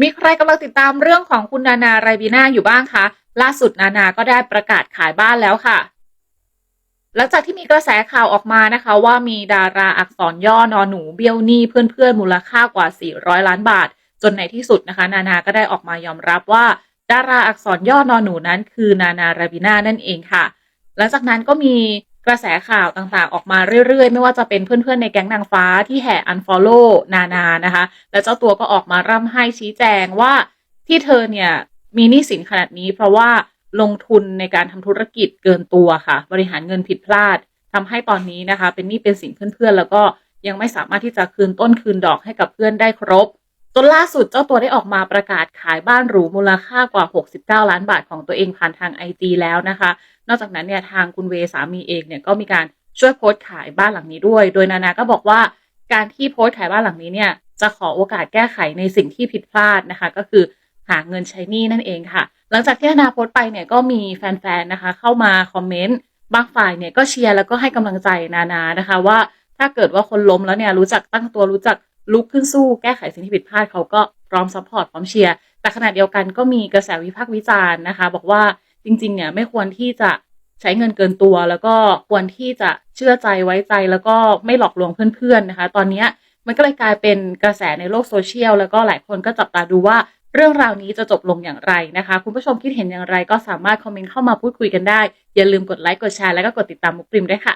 มีใครกำลังติดตามเรื่องของคุณนานาไรบีนาอยู่บ้างคะล่าสุดนานาก็ได้ประกาศขายบ้านแล้วค่ะ หลังจากที่มีกระแสข่าวออกมานะคะ ว่ามีดาราอักษรย่อนอนหนูเบี้ยวหนี้เพื่อนๆ มูลค่ากว่า 400 ล้านบาท จนในที่สุดนะคะ นานาก็ได้ออกมายอมรับว่า ดาราอักษรย่อนอนหนูนั้นคือนานาราบิน่านั่นเองค่ะ หลังจากนั้นก็มี กระแสข่าวต่างๆ ออกมาเรื่อยๆ ไม่ว่าจะเป็นเพื่อนๆ ในแก๊งนางฟ้าที่แห่ unfollow นานานะคะ และเจ้าตัวก็ออกมาร่ำให้ชี้แจงว่าที่เธอเนี่ยมีหนี้สินขนาดนี้เพราะว่าลงทุนในการทำธุรกิจเกินตัวค่ะ บริหารเงินผิดพลาดทำให้ตอนนี้นะคะ เป็นหนี้เป็นสินเพื่อนๆ แล้วก็ยังไม่สามารถที่จะคืนต้นคืนดอกให้กับเพื่อนได้ครบ จนล่าสุดเจ้าตัวได้ออกมาประกาศขายบ้านหรูมูลค่ากว่า 69 ล้านบาทของตัวเองผ่านทาง IG แล้วนะคะ นอกจากนั้นเนี่ยทางคุณเวสามีเองเนี่ยก็มีการช่วยโพสต์ขายบ้านหลังนี้ด้วย โดยนานาก็บอกว่าการที่โพสต์ขายบ้านหลังนี้เนี่ยจะขอโอกาสแก้ไขในสิ่งที่ผิดพลาดนะคะ ก็คือหาเงินใช้หนี้นั่นเองค่ะ หลังจากที่นานาโพสต์ไปเนี่ยก็มีแฟนๆนะคะ เข้ามาคอมเมนต์บางฝ่ายเนี่ยก็เชียร์แล้วก็ให้กำลังใจนานานะคะ ว่าถ้าเกิดว่าคนล้มแล้วเนี่ยรู้จักตั้งตัวรู้จัก ลุกขึ้นสู้แก้ไขสิ่งที่ผิดพลาดเขาก็พร้อมซัพพอร์ตพร้อมเชียร์แต่ขณะเดียวกันก็มีกระแสวิพากษ์วิจารณ์นะคะ บอกว่าจริง ๆ เนี่ยไม่ควรที่จะใช้เงินเกินตัว แล้วก็ควรที่จะเชื่อใจไว้ใจ แล้วก็ไม่หลอกลวงเพื่อนๆนะคะ ตอนนี้มันก็เลยกลายเป็นกระแสในโลกโซเชียลแล้วก็หลายคนก็จับตาดูว่าเรื่องราวนี้จะจบลงอย่างไรนะคะ คุณผู้ชมคิดเห็นอย่างไรก็สามารถคอมเมนต์เข้ามาพูดคุยกันได้ อย่าลืมกดไลค์กดแชร์แล้วก็กดติดตามมุกปริมด้วยค่ะ